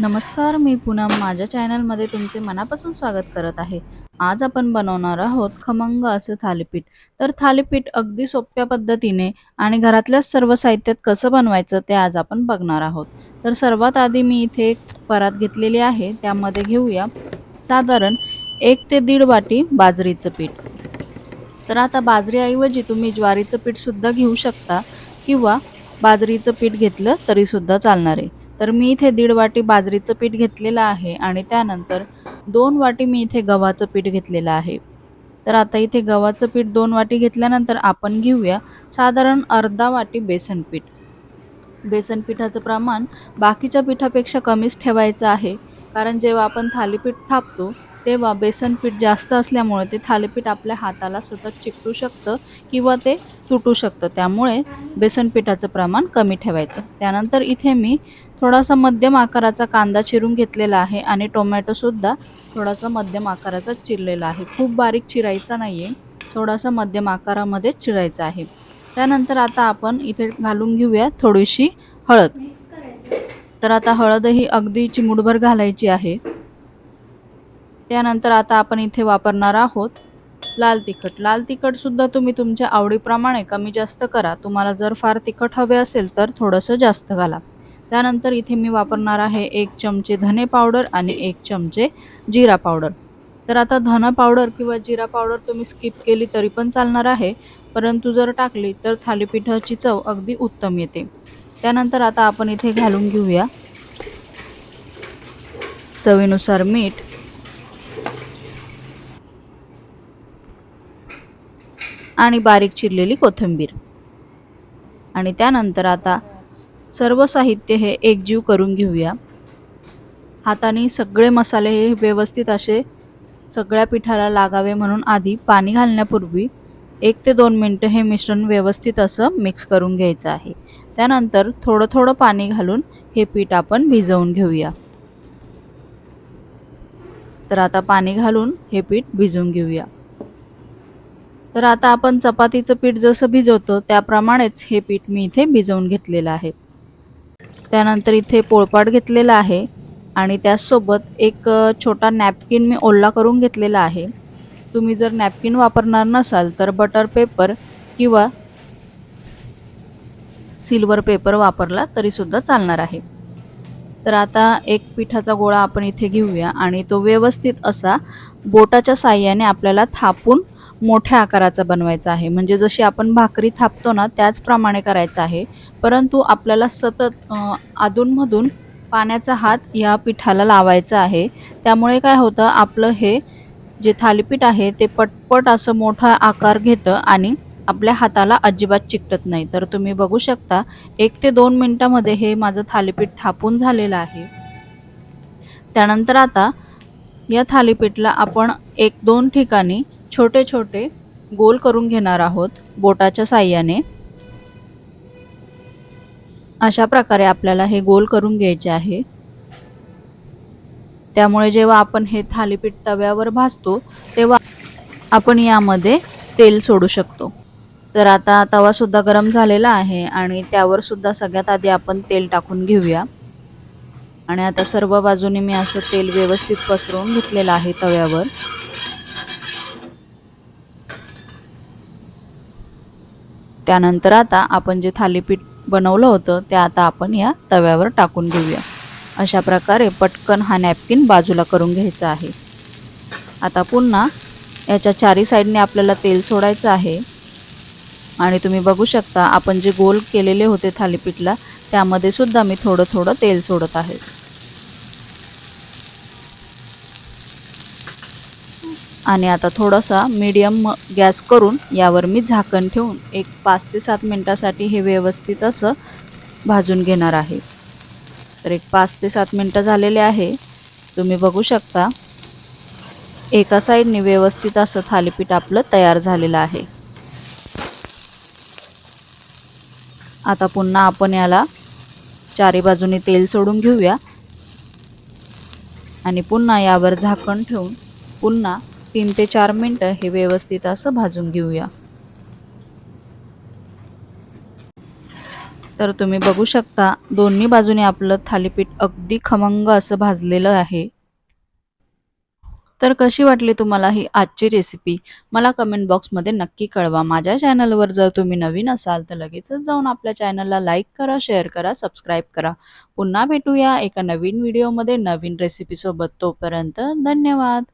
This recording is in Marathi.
नमस्कार मी पूनम. माझ्या चॅनलमध्ये तुमचे मनापासून स्वागत करत आहे. आज आपण बनवणार आहोत खमंग असं थालीपीठ. तर थालीपीठ अगदी सोप्या पद्धतीने आणि घरातल्याच सर्व साहित्यात कसं बनवायचं ते आज आपण बघणार आहोत. तर सर्वात आधी मी इथे एक परात घेतलेली आहे. त्यामध्ये घेऊया साधारण एक ते दीड वाटी बाजरीचं पीठ. तर आता बाजरीऐवजी तुम्ही ज्वारीचं पीठसुद्धा घेऊ शकता किंवा बाजरीचं पीठ घेतलं तरीसुद्धा चालणार आहे. तर मी इथे दीड वाटी बाजरीचं पीठ घेतलेलं आहे आणि त्यानंतर दोन वाटी मी इथे गव्हाचं पीठ घेतलेलं आहे. तर आता इथे गव्हाचं पीठ दोन वाटी घेतल्यानंतर आपण घेऊया साधारण अर्धा वाटी बेसन पीठ. बेसन पिठाचं प्रमाण बाकीच्या पिठापेक्षा कमीच ठेवायचं आहे कारण जेव्हा आपण थालीपीठ थापतो तेव्हा बेसन पीठ जास्त असल्यामुळे ते थालीपीठ आपल्या हाताला सतत चिकटू शकतं किंवा ते तुटू शकतं. त्यामुळे बेसन पिठाचं प्रमाण कमी ठेवायचं. त्यानंतर इथे मी थोडासा मध्यम आकाराचा कांदा चिरून घेतलेला आहे आणि टोमॅटोसुद्धा थोडासा मध्यम आकाराचा चिरलेला आहे. खूप बारीक चिरायचा नाही आहे थोडासा मध्यम आकारामध्ये चिरायचा आहे. त्यानंतर आता आपण इथे घालून घेऊया थोडीशी हळद. तर आता हळदही अगदी चिमूटभर घालायची आहे. त्यानंतर आता आपण इथे वापरणार आहोत लाल तिखट. लाल तिखटसुद्धा तुम्ही तुमच्या आवडीप्रमाणे कमी जास्त करा. तुम्हाला जर फार तिखट हवे असेल तर थोडंसं जास्त घाला. त्यानंतर इथे मी वापरणार आहे एक चमचे धने पावडर आणि एक चमचे जिरा पावडर. तर आता धना पावडर किंवा जिरा पावडर तुम्ही स्किप केली तरी पण चालणार आहे. परंतु जर टाकली तर थालीपीठाची चव अगदी उत्तम येते. त्यानंतर आता आपण इथे घालून घेऊया चवीनुसार मीठ. आणि बारीक चिरलेली कोथिंबीर. आणि त्यानंतर आता सर्व साहित्य हे एकजीव करून घेऊया. हाताने सगळे मसाले हे व्यवस्थित असे सगळ्या पिठाला लागावे म्हणून आधी पाणी घालण्यापूर्वी एक ते दोन मिनटं हे मिश्रण व्यवस्थित असं मिक्स करून घ्यायचं आहे. त्यानंतर थोडं थोडं पाणी घालून हे पीठ आपण भिजवून घेऊया. तर आता पाणी घालून हे पीठ भिजवून घेऊया. तर आता आपण चपातीचं पीठ जसं भिजवतो त्याप्रमाणेच हे पीठ मी इथे भिजवून घेतलेलं आहे. त्यानंतर इथे पोळपाट घेतलेला आहे आणि त्याचसोबत एक छोटा नॅपकिन मी ओल्ला करून घेतलेला आहे. तुम्ही जर नॅपकिन वापरणार नसाल तर बटर पेपर किंवा सिल्वर पेपर वापरला तरीसुद्धा चालणार आहे. तर आता एक पिठाचा गोळा आपण इथे घेऊया आणि तो व्यवस्थित असा बोटाच्या साह्याने आपल्याला थापून मोठ्या आकाराचा बनवायचा आहे. म्हणजे जशी आपण भाकरी थापतो ना त्याचप्रमाणे करायचं आहे. परंतु आपल्याला सतत अधूनमधून पाण्याचा हात या पिठाला लावायचा आहे. त्यामुळे काय होतं आपलं हे जे थालीपीठ आहे ते पटपट असं मोठा आकार घेतं आणि आपल्या हाताला अजिबात चिकटत नाही. तर तुम्ही बघू शकता एक ते दोन मिनटामध्ये हे माझं थालीपीठ थापून झालेलं आहे. त्यानंतर आता या थालीपीठला आपण एक दोन ठिकाणी छोटे छोटे गोल करून घेणार आहोत बोटाच्या साह्याने. अशा प्रकारे आपल्याला हे गोल करून घ्यायचे आहे. त्यामुळे जेव्हा आपण हे थालीपीठ तव्यावर भाजतो तेव्हा आपण यामध्ये तेल सोडू शकतो. तर आता तवा सुद्धा गरम झालेला आहे आणि त्यावर सुद्धा सगळ्यात आधी आपण तेल टाकून घेऊया. आणि आता सर्व बाजूने मी असं तेल व्यवस्थित पसरवून घेतलेलं आहे तव्यावर. त्यानंतर आता आपण जे थालीपीठ बनवलं होतं ते आता आपण या तव्यावर टाकून घेऊया. अशा प्रकारे पटकन हा नॅपकिन बाजूला करून घ्यायचा आहे. आता पुन्हा याच्या चारी साईडने आपल्याला तेल सोडायचं आहे. आणि तुम्ही बघू शकता आपण जे गोल केलेले होते थालीपीठला त्यामध्ये सुद्धा मी थोडं थोडं तेल सोडत आहे. आणि आता थोडासा मीडियम गॅस करून यावर मी झाकण ठेवून एक पाच ते सात मिनटासाठी हे व्यवस्थित असं भाजून घेणार आहे. तर एक पाच ते सात मिनटं झालेले आहे. तुम्ही बघू शकता एका साईडने व्यवस्थित असं थालीपीठ आपलं तयार झालेलं आहे. आता पुन्हा आपण याला चारी बाजूने तेल सोडून घेऊया. आणि पुन्हा यावर झाकण ठेवून पुन्हा तीन ते चार मिनटं हे व्यवस्थित असं भाजून घेऊया. तर तुम्ही बघू शकता दोन्ही बाजूने आपलं थालीपीठ अगदी खमंग असं भाजलेलं आहे. तर कशी वाटली तुम्हाला ही आजची रेसिपी मला कमेंट बॉक्समध्ये नक्की कळवा. माझ्या चॅनलवर जर तुम्ही नवीन असाल तर लगेचच जाऊन आपल्या चॅनलला लाईक करा शेअर करा सबस्क्राईब करा. पुन्हा भेटूया एका नवीन व्हिडिओमध्ये नवीन रेसिपीसोबत तोपर्यंत धन्यवाद.